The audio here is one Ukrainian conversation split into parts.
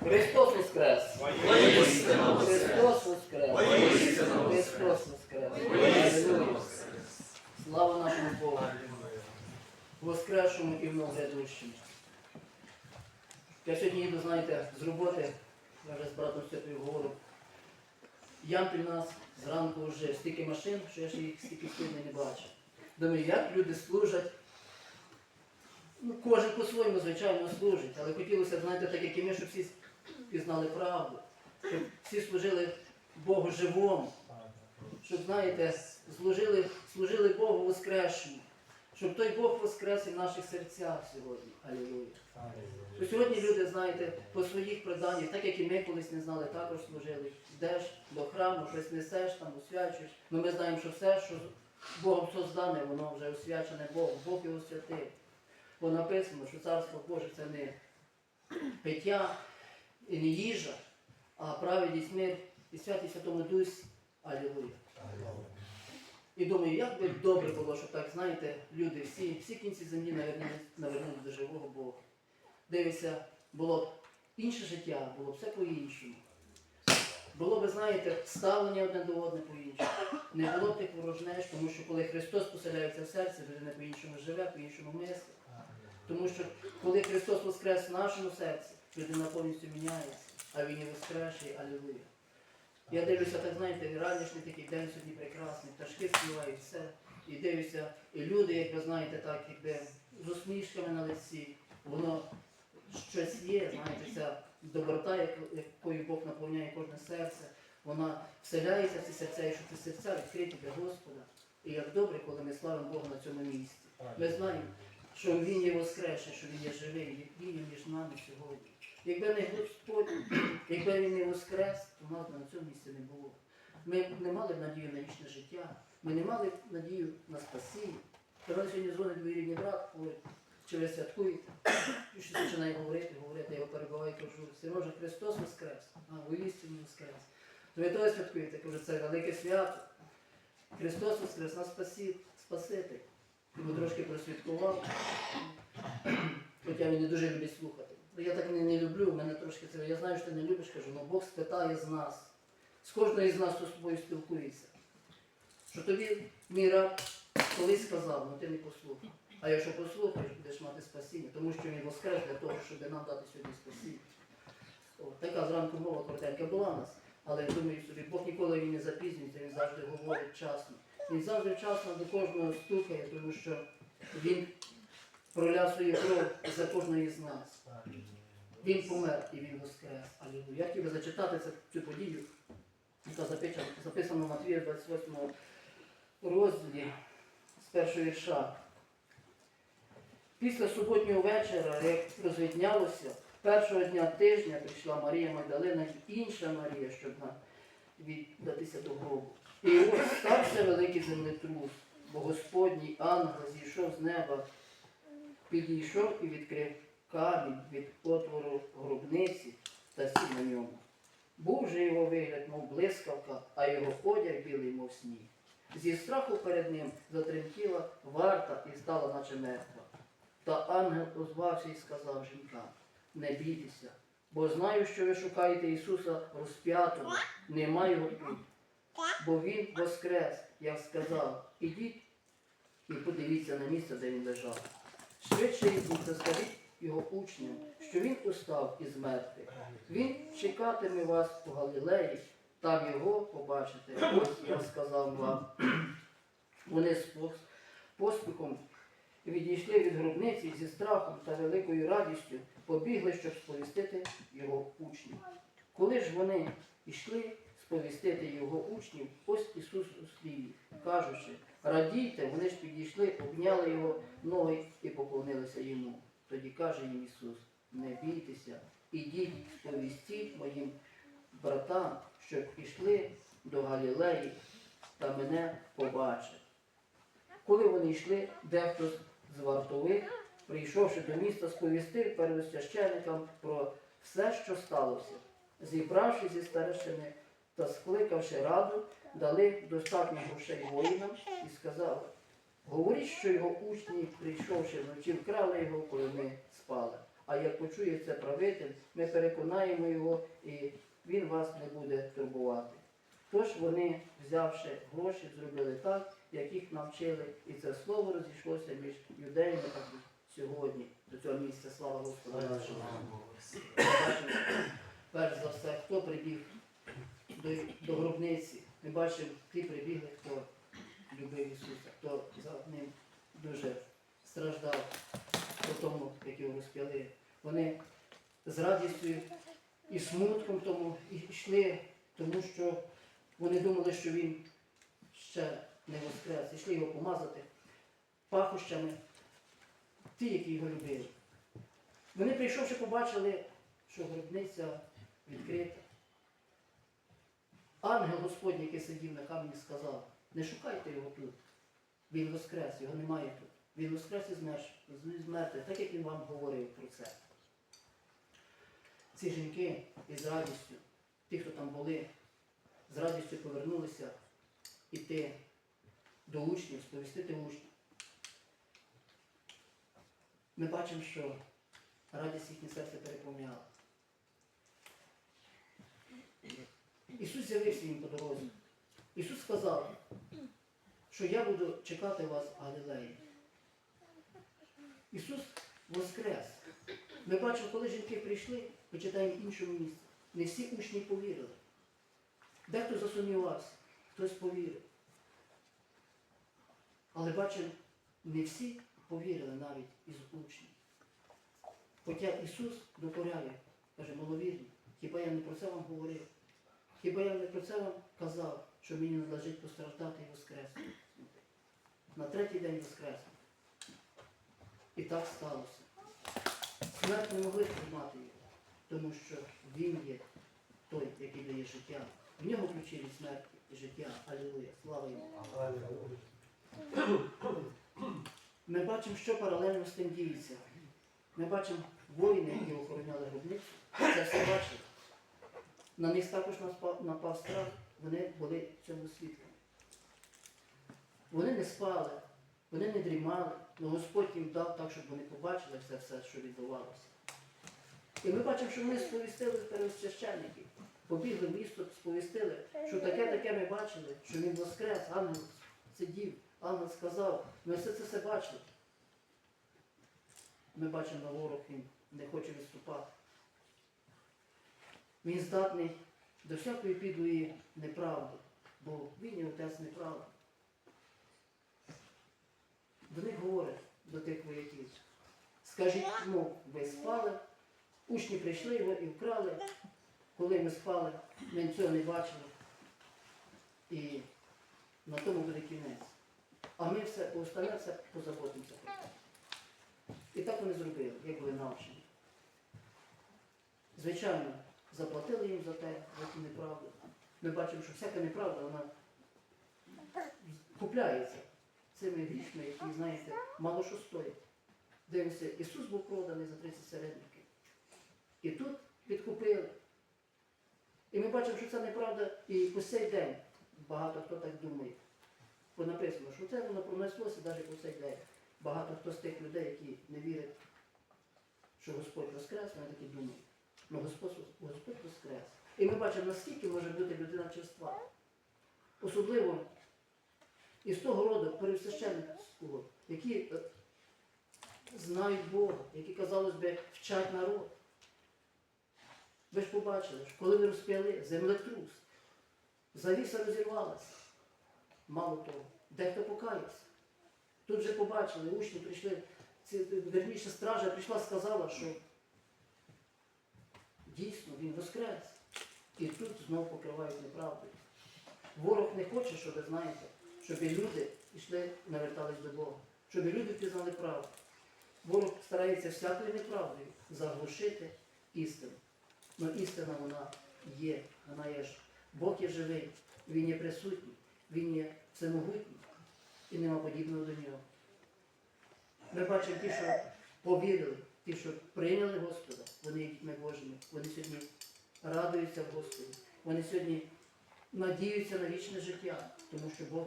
Христос Воскрес! Христос Воскрес! Христос Воскрес! Слава нашому Богу! Воскресшому і многогрядущому! Я сьогодні їду, знаєте, з роботи, я вже з братом Степою говорю. Ямпіль нас зранку вже стільки машин, що я ще їх стільки сильно не бачив. Думаю, як люди служать. Ну, кожен по-своєму, звичайно, служить, але хотілося знаєте, так як і ми, щоб всі пізнали правду, щоб всі служили Богу живому, щоб, знаєте, служили, служили Богу Воскресшому, щоб той Бог воскрес і в наших серцях сьогодні. Алілуя. То сьогодні люди, знаєте, по своїх преданнях, так як і ми колись не знали, також служили. Йдеш до храму, щось несеш, там освячуєш. Ну ми знаємо, що все, що Богом создане, воно вже освячене Богом. Бог його святив. Бо написано, що царство Боже це не пиття і не їжа, а праведність мир і святість Святому Дусі. Алілуя. І думаю, як би добре було, щоб так, знаєте, люди, всі, всі кінці землі навернули, навернули до живого Бога. Дивися, було б інше життя, було б все по-іншому. Було б, знаєте, ставлення одне до одне по-іншому. Не було б тих ворожнеж, тому що коли Христос поселяється в серці, людина по-іншому живе, по-іншому мислить. Тому що коли Христос воскрес в нашому серці, людина повністю міняється, а Він і воскресший, алілуя. Я дивлюся, так знаєте, ранішній такий день сьогодні прекрасний, пташки співають, все. І дивлюся, і люди, як ви знаєте, так, якби з усмішками на лиці, воно щось є, знаєте, ця доброта, якою Бог наповняє кожне серце, вона вселяється в ці серця, і що ці серця відкриті для Господа. І як добре, коли ми славимо Бога на цьому місці. Ми знаємо, що Він є воскресший, що Він є живий, Він є між нами сьогодні. Якби не Господь, якби він не воскрес, то нас на цьому місці не було. Ми не мали б надію на вічне життя, ми не мали надію на спасіння. Коли сьогодні дзвонить двоюрідний брат, говорить, чи ви святкуєте? І щось починає говорити, говорити, я його перебуваю, кажу, Сережа, Христос воскрес, а воістину воскрес. То ви теж святкуєте, кажу, це велике свято. Христос воскрес, нас спасі, спаситель. Йому трошки просвяткував, хоча він не дуже любить слухати. Бо Я так не, не люблю, в мене трошки це. Я знаю, що ти не любиш, кажу, але Бог спитає з нас. З кожної з нас, хто з тобою спілкується. Що тобі мій раб колись сказав, але ти не послухав. А якщо послухаєш, будеш мати спасіння, тому що він воскрес для того, щоб нам дати сьогодні спасіння. О, така зранку мова коротенька була в нас. Але я думаю собі, Бог ніколи він не запізнюється, він завжди говорить вчасно. Він завжди вчасно до кожного стукає, тому що він проляв свою кров за кожної з нас. Він помер і він воскрес. Алілуя. Я хотів би зачитати цю, подію, яка записана, в Матвія 28 розділі з першого вірша. Після суботнього вечора, як розвіднялося, першого дня тижня прийшла Марія Магдалина і інша Марія, щоб віддатися до гробу. І ось стався великий землетрус, бо Господній ангел зійшов з неба, підійшов і відкрив камінь від отвору гробниці та сів на ньому. Був же його вигляд, мов блискавка, а його одяг білий, мов сніг. Зі страху перед ним затремтіла варта і стала, наче мертва. Та ангел озвався і сказав жінкам, не бійтеся, бо знаю, що ви шукаєте Ісуса розп'ятого, нема його тут. Бо Він воскрес, як сказав, ідіть і подивіться на місце, де він лежав. Швидше йдіть та його учням, що він устав із мертвих. Він чекатиме вас у Галілеї, там його побачите. Ось я сказав вам. Вони з поспіхом відійшли від гробниці зі страхом та великою радістю побігли, щоб сповістити його учнів. Коли ж вони йшли сповістити його учнів, ось Ісус зустрів їх, кажучи, радійте, вони ж підійшли, обняли його ноги і поклонилися йому. Тоді каже їм Ісус, не бійтеся, ідіть, сповістіть моїм братам, щоб пішли до Галілеї та мене побачать. Коли вони йшли, дехто з вартових, прийшовши до міста, сповістив первосвященикам про все, що сталося. Зібравши зі старшини та скликавши раду, дали достатньо грошей воїнам і сказали, говоріть, що його учні, прийшовши вночі, вкрали його, коли ми спали. а як почує це правитель, ми переконаємо його і він вас не буде турбувати. Тож вони, взявши гроші, зробили так, як їх навчили, і це слово розійшлося між юдеями сьогодні. До цього місця слава Господу. Перш за все, хто прибіг до, до гробниці. Ми бачимо, ті прибігли, хто любив Ісуса, хто за ним дуже страждав по тому, як його розп'яли. Вони з радістю і смутком тому йшли, тому що вони думали, що він ще не воскрес. Йшли його помазати пахощами, ті, які його любили. Вони, прийшовши, побачили, що гробниця відкрита. Ангел Господній, який сидів на камені, сказав, не шукайте його тут. Він воскрес, його немає тут. Він воскрес із мертв- мертвих, так як він вам говорив про це. Ці жінки із радістю, ті, хто там були, з радістю повернулися іти до учнів, сповістити учнів. Ми бачимо, що радість їхнє серце переповняла. Ісус з'явився їм по дорозі. Ісус сказав, що я буду чекати вас в Галілеї. Ісус воскрес. Ми бачимо, коли жінки прийшли, ми читаємо іншому місці. Не всі учні повірили. Дехто засумнівався, хтось повірив. Але бачимо, не всі повірили навіть із учнів. Хоча Ісус докоряє, каже, маловірні, хіба я не про це вам говорив? Хіба я не про це вам казав, що мені належить постраждати і воскреснути? На третій день воскреснути. І так сталося. Смерть не могли тримати його, тому що він є той, який дає життя. В нього ключі від смерті і життя. Алілуя. Слава йому. Ми бачимо, що паралельно з тим діється. Ми бачимо воїни, які охороняли гробницю. Це все бачили. На них також напав, страх, вони були цьому світлі. Вони не спали, вони не дрімали, але Господь їм дав так, щоб вони побачили це все, що відбувалося. І ми бачимо, що вони сповістили первосвященників, побігли в місто, сповістили, що таке-таке ми бачили, що він воскрес, ангел сидів, ангел сказав, ми все це все бачили. Ми бачимо ворог, він не хоче відступати. Він здатний до всякої підлої неправди, бо він є отець неправди. До них говорить, до тих вояків. Скажіть, ну, ви спали, учні прийшли його і вкрали. Коли ми спали, ми цього не бачили. І на тому буде кінець. А ми все, остальне все позаботимося. І так вони зробили, як були навчені. Звичайно, заплатили їм за те, за цю неправду. Ми бачимо, що всяка неправда, вона купляється цими грішми, які, знаєте, мало що стоять. Дивимося, Ісус був проданий за 30 середників. І тут підкупили. І ми бачимо, що це неправда і по сей день. Багато хто так думає. Бо написано, що це воно пронеслося навіть по сей день. Багато хто з тих людей, які не вірять, що Господь воскрес, вони такі думають. Ну Господь, Господь воскрес. І ми бачимо, наскільки може бути людина черства. Особливо із того роду пересвященницького, які е, знають Бога, які, казалось би, вчать народ. Ви ж побачили, коли ви розп'яли землетрус, завіса розірвалася. Мало того, дехто покаявся. Тут вже побачили, учні прийшли, верніше стража прийшла, сказала, що дійсно він воскрес. І тут знову покривають неправдою. Ворог не хоче, щоб знаєте, щоб люди йшли, навертались до Бога, щоб люди пізнали правду. Ворог старається всякою неправдою заглушити істину. Але істина вона є, вона є ж. Бог є живий, Він є присутній, Він є всемогутній і нема подібного до нього. Ми бачимо ті, що повірили, ті, що прийняли Господа, вони дітьми Божими, вони сьогодні радуються в Господі, вони сьогодні надіються на вічне життя, тому що Бог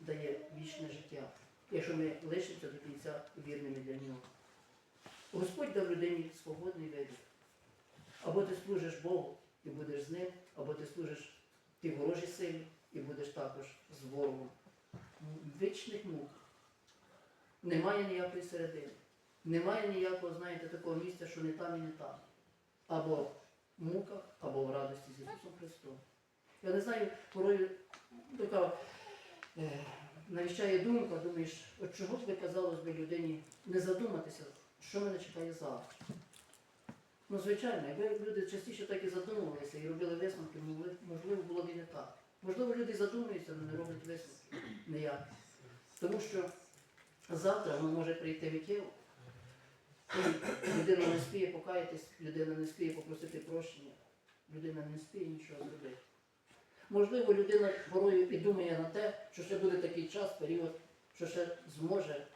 дає вічне життя, якщо ми лишимося до кінця вірними для нього. Господь дав людині свободний вибір. Або ти служиш Богу і будеш з ним, або ти служиш тій ворожій силі і будеш також з ворогом. Вічних мук. Немає ніякої середини. Немає ніякого, знаєте, такого місця, що не там і не там. Або в муках, або в радості з Ісусом Христом. Я не знаю, порою така е, навіщає думка, думаєш, от чого б казалось би людині не задуматися, що мене чекає завтра. Ну, звичайно, якби люди частіше так і задумувалися і робили висновки, можливо, було б і не так. Можливо, люди задумуються, але не роблять висновки ніяк. Тому що завтра воно може прийти миттєво. Людина не спіє покаятись, людина не спіє попросити прощення, людина не спіє нічого зробити. Можливо, людина порою і думає на те, що ще буде такий час, період, що ще зможе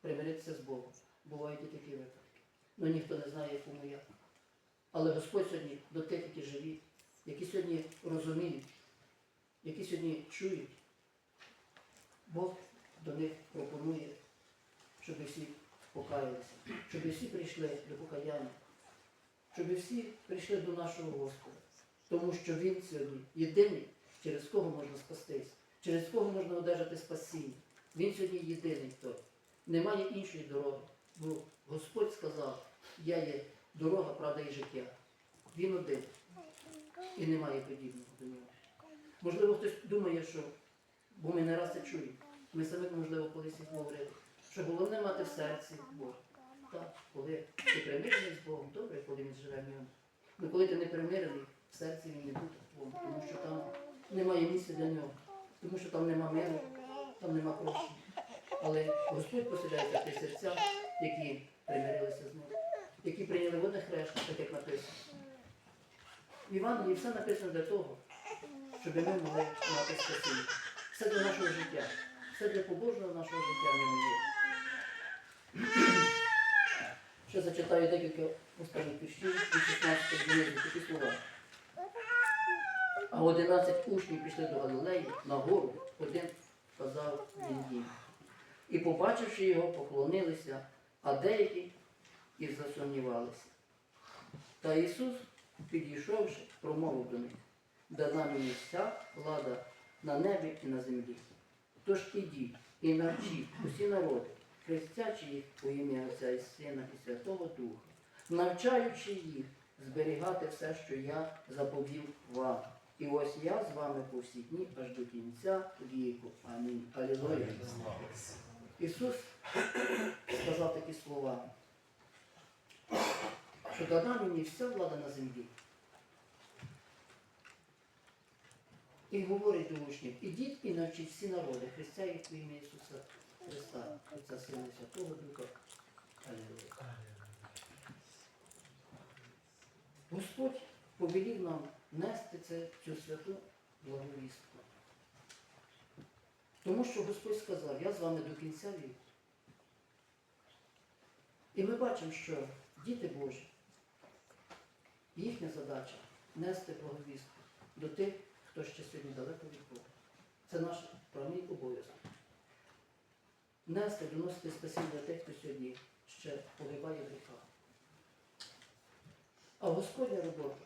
примиритися з Богом. Бувають і такі випадки. Ну ніхто не знає, якому як. Але Господь сьогодні до тих, які живі, які сьогодні розуміють, які сьогодні чують, Бог до них пропонує, щоб всі покаялися, щоб всі прийшли до покаяння, щоб всі прийшли до нашого Господа. Тому що Він сьогодні єдиний, через кого можна спастись, через кого можна одержати спасіння. Він сьогодні єдиний хто. Немає іншої дороги. Бо Господь сказав, я є дорога, правда і життя. Він один. І немає подібного до нього. Можливо, хтось думає, що, бо ми не раз це чуємо. Ми самі, можливо, колись і говорили, що головне мати в серці Бога. Так, коли ти примирений з Богом, добре, коли він живе в ньому. Ну коли ти не примирений, в серці він не буде твоєму, тому що там немає місця для нього, тому що там нема миру, там нема прощення. Але Господь поселяється в ті серця, які примирилися з ним, які прийняли водне хрест, так як написано. В Івангелії все написано для того, щоб ми могли мати спасіння. Все для нашого життя, все для побожного нашого життя ньому є. Ще зачитаю декілька останніх віршів і 16 днів такі слова. А 11 учнів пішли до Галилеї на гору, один сказав він їм. І побачивши його, поклонилися, а деякі і засумнівалися. Та Ісус, підійшовши, промовив до них, дана мені вся влада на небі і на землі. Тож ідіть і навчіть усі народи, хрестячи їх у ім'я Отця і Сина і Святого Духа, навчаючи їх зберігати все, що я заповів вам. І ось я з вами по всі дні аж до кінця віку. Амінь. Алілуя. Ісус сказав такі слова, що дана мені вся влада на землі. І говорить до учнів, ідіть і навчіть всі народи, хрестя їх в ім'я Ісуса Христа, Отця Сина Святого Духа. Алілуя. Господь повелів нам нести це, цю святу благовістку. Тому що Господь сказав, я з вами до кінця віку. І ми бачимо, що діти Божі, їхня задача нести благовістку до тих, хто ще сьогодні далеко від Бога. Це наш правний обов'язок. Нести, доносити спасіння для тих, хто сьогодні ще погибає в гріхах. А Господня робота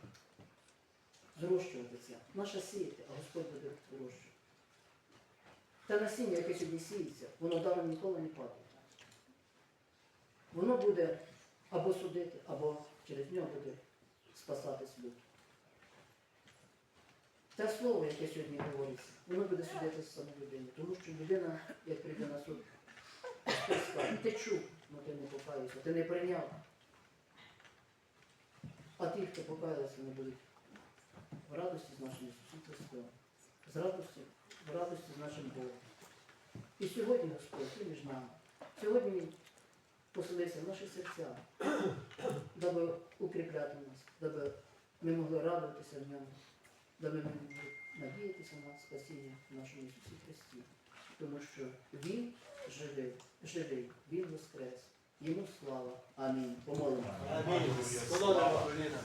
зрощувати це. Наша сіяти, а Господь буде вирощувати. Те насіння, яке сьогодні сіється, воно даром ніколи не падає. Воно буде або судити, або через нього буде спасатись люди. Те слово, яке сьогодні говориться, воно буде судити з людини. Тому що людина, як прийде на суд, Господь скаже, ти чув, але ти не покаявся, ти не прийняв. А ті, хто покаялися, вони будуть в радості з нашим Ісусом Христом, з радості, в радості з нашим Богом. І сьогодні Господь є між нами. Сьогодні Він поселився в наші серця, даби укріпляти нас, даби ми могли радуватися в ньому, даби ми могли надіятися на спасіння в нашому Ісусі Христі. Тому що Він живий, живий, Він воскрес. Йому слава. Амінь. Помолимо. Амінь.